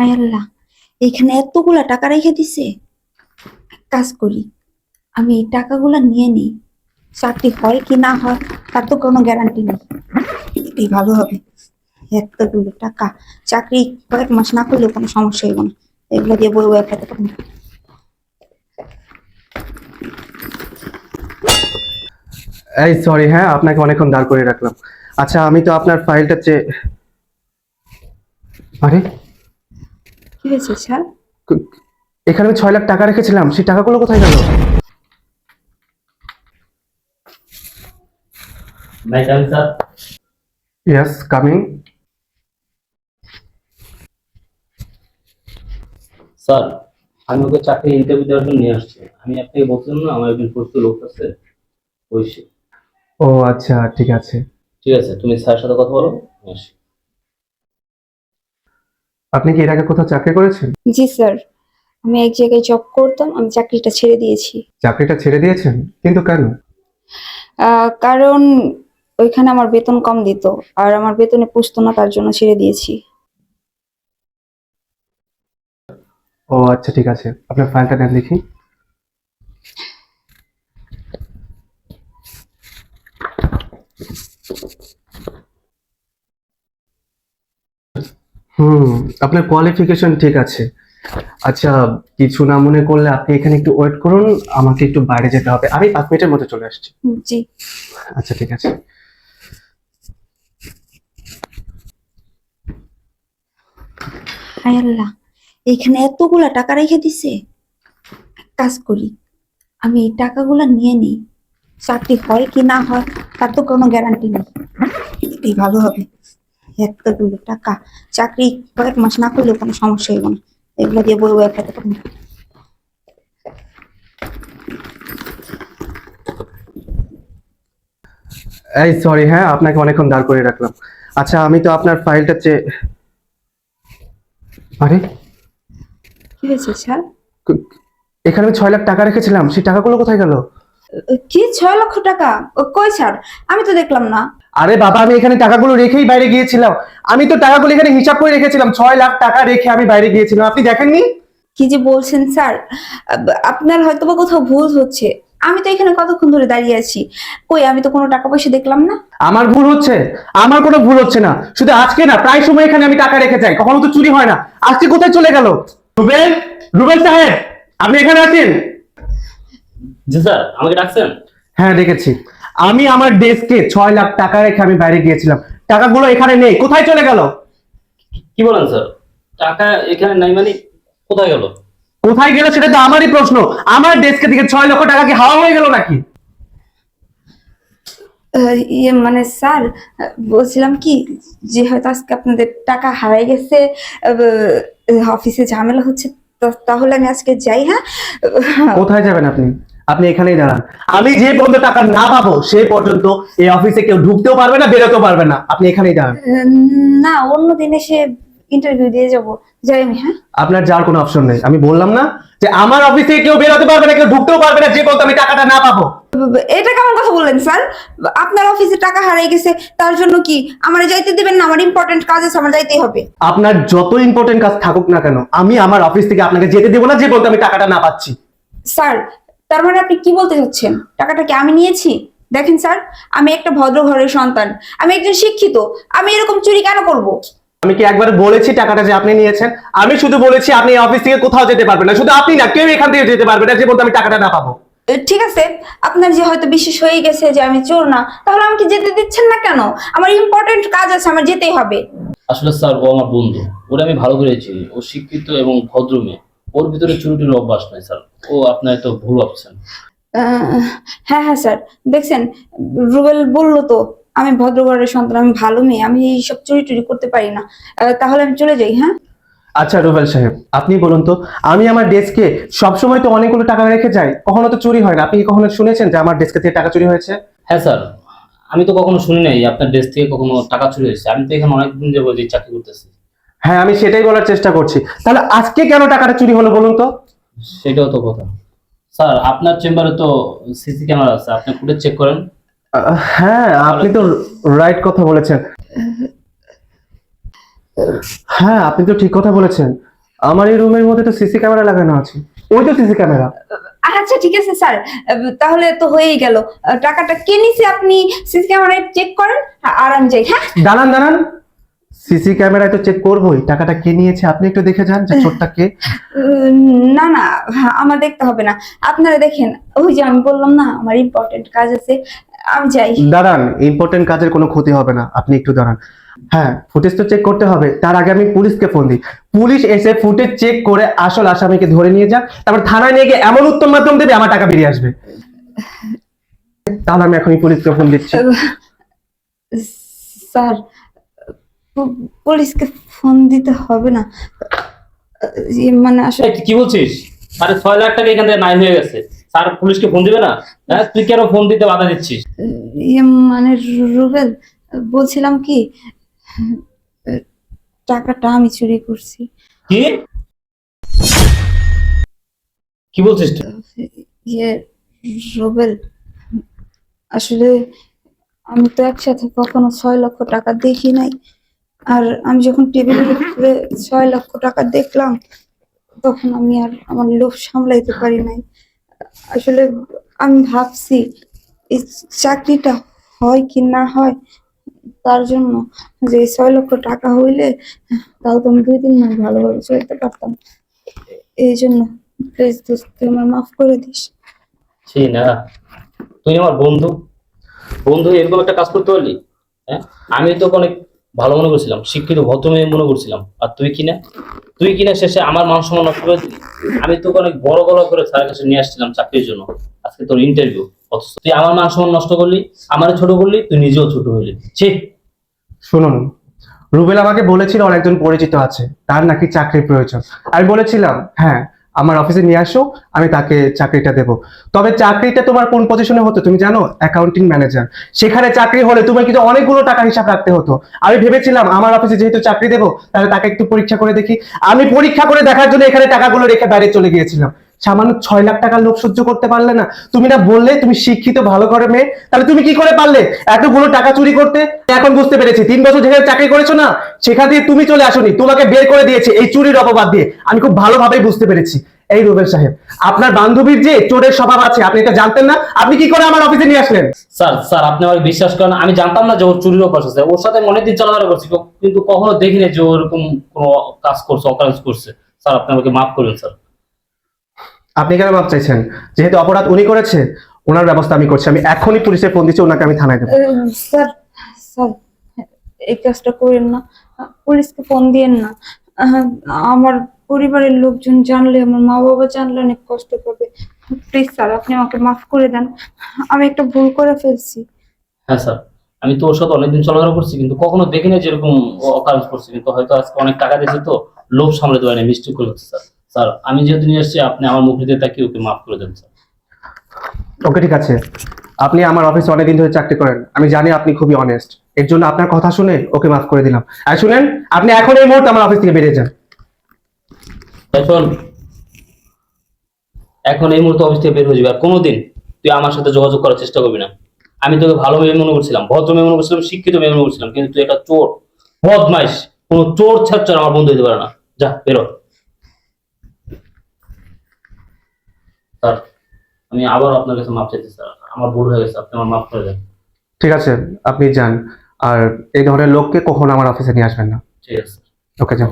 হায় আল্লাহ, এখানে এতগুলা টাকা রেখে দিছে। কাজ করি, আমি এই টাকাগুলা নিয়ে নিই। চাকরি হয় কি না হয়, তার তো কোনো গ্যারান্টি নেই। এটাই ভালো হবে। এতগুলো টাকা, চাকরি কয়েক মাস না করলে কোনো সমস্যা হইব না। এগুলো দিয়ে বই বই খেতে পারব এই সরি হ্যাঁ আপনাকে অনেকক্ষণ দাঁড় করে রাখলাম। আচ্ছা আমি তো আপনার ফাইলটা চে আরে? কি হয়েছে স্যার? এখানে আমি ছয় লাখ টাকা রেখেছিলাম সেই টাকাগুলো কোথায় গেল? Yes coming sir? আমি ওকে চাকরি ইন্টারভিউ দেওয়ার জন্য নিয়ে আসছি। আমি আপনাকে বলছিলাম না আমার একজন পরিচিত লোক আছে ওই ও আচ্ছা ঠিক আছে। ঠিক আছে তুমি স্যারের সাথে কথা বলো আসি। আপনি কি এর আগে কোথাও চাকরি করেছেন? জি স্যার। আমি এক জায়গায় জব করতাম আমি চাকরিটা ছেড়ে দিয়েছি। চাকরিটা ছেড়ে দিয়েছেন? কিন্তু কেন? আহ, কারণ ওইখানে আমার বেতন কম দিত আর আমার বেতনে পুষতো না তার জন্য ছেড়ে দিয়েছি। ও আচ্ছা ঠিক আছে। আপনার ফাইলটা দেন দেখি। হুম আপনার কোয়ালিফিকেশন ঠিক আছে। আচ্ছা কিছু না মনে করলে আপনি এখানে একটু ওয়েট করুন আমাকে একটু বাইরে যেতে হবে। আমি পাঁচ মিনিটের মধ্যে চলে আসছি। জি। আচ্ছা ঠিক আছে। হায় আল্লাহ এখানে এতগুলা টাকা রেখে দিছে। এক কাজ করি আমি এই টাকাগুলা নিয়ে নিই। চাকরি হয় কি না হয় তার তো কোনো গ্যারান্টি নেই। এটাই ভালো হবে? এতগুলো টাকা। চাকরি কয়েক মাস না করলেও কোনো সমস্যা হইব না। এগুলো দিয়ে বই বই খেতে পারব এই সরি হ্যাঁ আপনাকে অনেকক্ষণ দাঁড় করে রাখলাম। আচ্ছা আমি তো আপনার ফাইলটা চে আরে? কি হয়েছে স্যার? এখানে আমি ছয় লাখ টাকা রেখেছিলাম সেই টাকাগুলো কোথায় গেল? কি ছয় লক্ষ টাকা? কই স্যার? আমি তো দেখলাম না। আরে বাবা আমি এখানে টাকাগুলো রেখেই বাইরে গিয়েছিলাম। আমি তো টাকাগুলো এখানে হিসাব করে রেখেছিলাম ছয় লাখ টাকা রেখে আমি বাইরে গিয়েছিলাম। আপনি দেখেননি? কি যে বলছেন স্যার? আপনার হয়তো বা কোথাও ভুল হচ্ছে। আমি তো এখানে কতক্ষণ ধরে দাঁড়িয়ে আছি? কই আমি তো কোনো টাকা পয়সা দেখলাম না? আমার ভুল হচ্ছে। আমার কোনো ভুল হচ্ছে না। শুধু আজকে না প্রায় সময় এখানে আমি টাকা রেখে যাই। কখনো তো চুরি হয় না। আজকে কোথায় চলে গেল? রুবেল? রুবেল সাহেব আপনি এখানে আছেন? জি স্যার আমাকে ডাকছেন? হ্যাঁ দেখেছি আমি আমার ডেস্কে ছয় লাখ টাকা রেখে আমি বাইরে গিয়েছিলাম। টাকাগুলো এখানে নেই কোথায় চলে গেল? কি বলেন স্যার? টাকা এখানে নাই মানে কোথায় গেল? কোথায় গেল সেটা তো আমারই প্রশ্ন। আমার ডেস্কে থেকে ছয় লক্ষ টাকা কি হাওয়া হয়ে গেল নাকি? ইয়ে মানে স্যার বলছিলাম কি যে হয়তো আজকে আপনাদের টাকা হারাই গেছে অফিসে ঝামেলা হচ্ছে তা- তাহলে আমি আজকে যাই হ্যাঁ? কোথায় যাবেন আপনি? আপনি এখানেই দাঁড়ান। আমি যে পর্যন্ত টাকা না পাবো সেই পর্যন্ত এই অফিসে কেউ ঢুকতেও পারবে না বেরোতেও পারবে না। আপনি এখানেই দাঁড়ান। না অন্য দিন এসে ইন্টারভিউ দিয়ে যাব। যাই আমি হ্যাঁ? আপনার যার কোনো অপশন নেই। আমি বললাম না যে আমার অফিসে কেউ বেরোতে পারবে না কেউ ঢুকতেও পারবে না যে পর্যন্ত আমি টাকাটা না পাবো। এটা কেমন কথা বললেন স্যার? আপনার অফিসে টাকা হারিয়ে গেছে তার জন্য কি আমার যাইতে দিবেন না? আমার ইম্পর্টেন্ট কাজ আছে আমার যাইতেই হবে। আপনার যত ইম্পর্টেন্ট কাজ থাকুক না কেন আমি আমার অফিস থেকে আপনাকে যেতে দেবো না যে পর্যন্ত আমি টাকাটা না পাচ্ছি। স্যার তার মানে আপনি কি বলতে চাচ্ছেন? টাকাটা কি আমি নিয়েছি? দেখেন স্যার আমি একটা ভদ্র ঘরের সন্তান। আমি একজন শিক্ষিত। আমি এরকম চুরি কেন করব? আমি কি একবার বলেছি টাকাটা যে আপনি নিয়েছেন? আমি শুধু বলেছি আপনি অফিস থেকে কোথাও যেতে পারবেন না। শুধু আপনি না কেউ এখান থেকে যেতে পারবে না। যে বলতে আমি টাকাটা না পাবো। ঠিক আছে। আপনার যে হয়তো বিশ্বাস হয়ে গেছে যে আমি চোর না তাহলে আমাকে যেতে দিচ্ছেন না কেন? আমার ইম্পর্টেন্ট কাজ আছে আমার যেতেই হবে। আসলে স্যার ও আমার বন্ধু। ওরা আমি ভালো করেছি ও শিক্ষিত এবং ভদ্র মেয়ে। ওর ভিতরে চুরি টুরির অভ্যাস নাই স্যার। ও আপনার তো ভুল ভাবছেন। হ্যাঁ হ্যাঁ স্যার। দেখছেন রুবেল বলল তো আমি ভদ্র ঘরের সন্তান আমি ভালো মেয়ে আমি এইসব চুরি টুরি করতে পারি না। তাহলে আমি চলে যাই হ্যাঁ? আচ্ছা রুবেল সাহেব আপনি বলুন তো আমি আমার ডেস্কে সবসময় তো অনেকগুলো টাকা রেখে যাই কখনো তো চুরি হয় না। আপনি কি কখনো শুনেছেন যে আমার ডেস্কে থেকে টাকা চুরি হয়েছে? হ্যাঁ স্যার। আমি তো কখনো শুনি নাই আপনার ডেস্ক থেকে কখনো টাকা চুরি হয়েছে। আমি তো এখানে অনেকদিন যাব যে চাকরি করতেছি। হ্যাঁ আমি সেটাই বলার চেষ্টা করছি। তাহলে আজকে কেন টাকাটা চুরি হলো বলুন তো? সেটাও তো কথা। স্যার আপনার চেম্বারে তো সিসি ক্যামেরা আছে আপনি ফুটেজ চেক করেন। হ্যাঁ আপনি তো রাইট কথা বলেছেন। হ্যাঁ আপনি তো ঠিক কথা বলেছেন। আমার এই রুমের মধ্যে তো সিসি ক্যামেরা লাগানো আছে। ওই তো সিসি ক্যামেরা। আচ্ছা ঠিক আছে স্যার। তাহলে তো হয়েই গেল। টাকাটা কে নিছে আপনি? সিসি ক্যামেরায় চেক করেন আর আমি যাই হ্যাঁ? দাঁড়ান দাঁড়ান। সিসি ক্যামেরায় তো চেক করবোই। টাকাটা কে নিয়েছে? আপনি একটু দেখে যান যে চোরটা কে। না না হ্যাঁ, আমার দেখতে হবে না। আপনারা দেখেন ওই যে আমি বললাম না আমার ইম্পর্টেন্ট কাজ আছে আমি যাই। দাঁড়ান ইম্পর্টেন্ট কাজের কোনো ক্ষতি হবে না। আপনি একটু দাঁড়ান। হ্যাঁ ফুটেজ তো চেক করতে হবে। তার আগে আমি পুলিশকে ফোন দিই। পুলিশ এসে ফুটেজ চেক করে আসল আসামিকে ধরে নিয়ে যাক। তারপর থানায় নিয়ে গিয়ে এমন উত্তম মাধ্যম দেবে আমার টাকা বেরিয়ে আসবে। তাহলে আমি এখনই পুলিশকে ফোন দিচ্ছি। স্যার পুলিশকে ফোন দিতে হবে না। ইয়ে মানে আসলে কি বলছিস? আরে ছয় লাখ টাকা এখান থেকে নাই হয়ে গেছে। স্যার পুলিশকে ফোন দিবে না? হ্যাঁ তুই কেন ফোন দিতে বাধা দিচ্ছিস? ইয়ে মানে রুবেল বলছিলাম কি টাকাটা আমি চুরি করছি। কি? কি বলছিস ইয়ে রুবেল আসলে আমি তো একসাথে কখনো ছয় লক্ষ টাকা দেখি নাই। আর আমি যখন টেবিলের ছয় লক্ষ টাকা দেখলাম, তখন আমি আর আমার লোভ সামলাইতে পারি নাই। আসলে আমি ভাবছি, এই চাকরিটা হয় কি না হয়, তার জন্য যে ছয় লক্ষ টাকা হইলে তাও তো আমি দুই দিন মাস ভালোভাবে চলতে পারতাম। এই জন্য, প্লিজ তুই আমার মাফ করে দিস। না। তুই আমার বন্ধু। বন্ধু, এরকম একটা কাজ করতে পারলি? হ্যাঁ? আমি তো অনেক ভালো মনে করছিলাম, শিক্ষিত ভদ্র মেয়ে মনে করছিলাম। আর তুই কিনা? তুই কিনা শেষে আমার মান সম্মান নষ্ট করে দিলি। আমি তোকে অনেক বড় গলা করে স্যারের কাছে নিয়ে আসছিলাম চাকরির জন্য। আজকে তোর ইন্টারভিউ তুই আমার মান সম্মান নষ্ট করলি, আমার ছোট করলি, তুই নিজেও ছোট হইলি। ছি! শুনুন, রুবেল আমাকে বলেছিল অনেকজন পরিচিত আছে, তার নাকি চাকরির প্রয়োজন। আমি বলেছিলাম হ্যাঁ আমার অফিসে নিয়ে আসো, আমি তাকে চাকরিটা দেব। তবে চাকরিটা তোমার কোন পজিশনে হতো তুমি জানো? অ্যাকাউন্টিং ম্যানেজার সেখানে চাকরি হলে তোমার কিন্তু অনেকগুলো টাকা হিসাব রাখতে হতো। আমি ভেবেছিলাম, আমার অফিসে যেহেতু চাকরি দেবো, তাহলে তাকে একটু পরীক্ষা করে দেখি। আমি পরীক্ষা করে দেখার জন্য এখানে টাকাগুলো রেখে বাইরে চলে গিয়েছিলাম। সামান্য ছয় লাখ টাকার লোক সহ্য করতে পারলে না। তুমি না বললে তুমি শিক্ষিত, ভালো করে মেয়ে, তাহলে তুমি কি করে পারলে? এতগুলো টাকা চুরি করতে? এখন বুঝতে পেরেছি, তিন বছর যেখানে চাকরি করেছ না, সেখান দিয়ে তুমি চলে আসোনি, তোমাকে বের করে দিয়েছে এই চুরির অপবাদ দিয়ে। আমি খুব ভালোভাবেই বুঝতে পেরেছি। এই রুবেল সাহেব, আপনার বান্ধবীর যে চোরের স্বভাব আছে, আপনি এটা জানতেন না? আপনি কি করে আমার অফিসে নিয়ে আসলেন? স্যার স্যার, আপনি আমার বিশ্বাস করেন আমি জানতাম না যে ওর চুরির অভ্যাস আছে। ওর সাথে অনেক দিন চলাফেরা করছি, কিন্তু কখনো দেখিনি যে ওরকম কোনো কাজ করছে অকারেন্স করছে। স্যার, আপনি আমাকে মাফ করবেন, স্যার। আপনি কেন মাপ চাইছেন? যেহেতু অপরাধ উনি করেছে ওনার ব্যবস্থা আমি করছি। আমি এখনই পুলিশে ফোন দিচ্ছি ওনাকে আমি থানায় দেবো। স্যার স্যার এই কাজটা করেন না। পুলিশকে ফোন দিয়েন না। আহ, আমার পরিবারের লোকজন জানলে আমার মা বাবা জানলে অনেক কষ্ট পাবে। প্লিজ স্যার আপনি আমাকে মাফ করে দেন। আমি একটা ভুল করে ফেলছি। হ্যাঁ স্যার। আমি তো ওর সাথে অনেকদিন চলাফেরা করছি কিন্তু কখনো দেখিনি যে এরকম অকারেন্স করছে। কিন্তু হয়তো আজকে অনেক টাকা দিয়েছে তো লোভ সামলাতে পারেনি মিস্টেক করে হচ্ছে স্যার। স্যার আমি যেহেতু নিয়ে আসছি আপনি আমার মুখ দিতে তাকিয়ে ওকে মাফ করে দেন স্যার। ওকে ঠিক আছে। আপনি আমার অফিসে অনেকদিন ধরে চাকরি করেন। আমি জানি আপনি খুবই অনেস্ট এর জন্য আপনার কথা শুনে ওকে মাফ করে দিলাম। আর শুনেন আপনি এখন এই মুহূর্তে আমার অফিস থেকে বেরিয়ে যান। এখন এখন এই মুহূর্তে অফিস থেকে বের হয়ে যাবে। আর কোনোদিন তুই আমার সাথে যোগাযোগ করার চেষ্টা করবি না। আমি তোকে ভালো মেয়ে মনে করছিলাম ভদ্র মেয়ে মনে করছিলাম শিক্ষিত মেয়ে মনে করছিলাম কিন্তু তুই একটা চোর বদমাইশ কোনো চোর ছাড় আমার বন্ধু হতে পারে না। যা বেরো স্যার আমি আবার আপনার কাছে মাপ চাইছি স্যার। আমার ভুল হয়ে গেছে আপনি আমার মাফ করে দেন। ঠিক আছে আপনি যান। আর এই ধরনের লোককে কখনো আমার অফিসে নিয়ে আসবেন না। ঠিক আছে ওকে যান।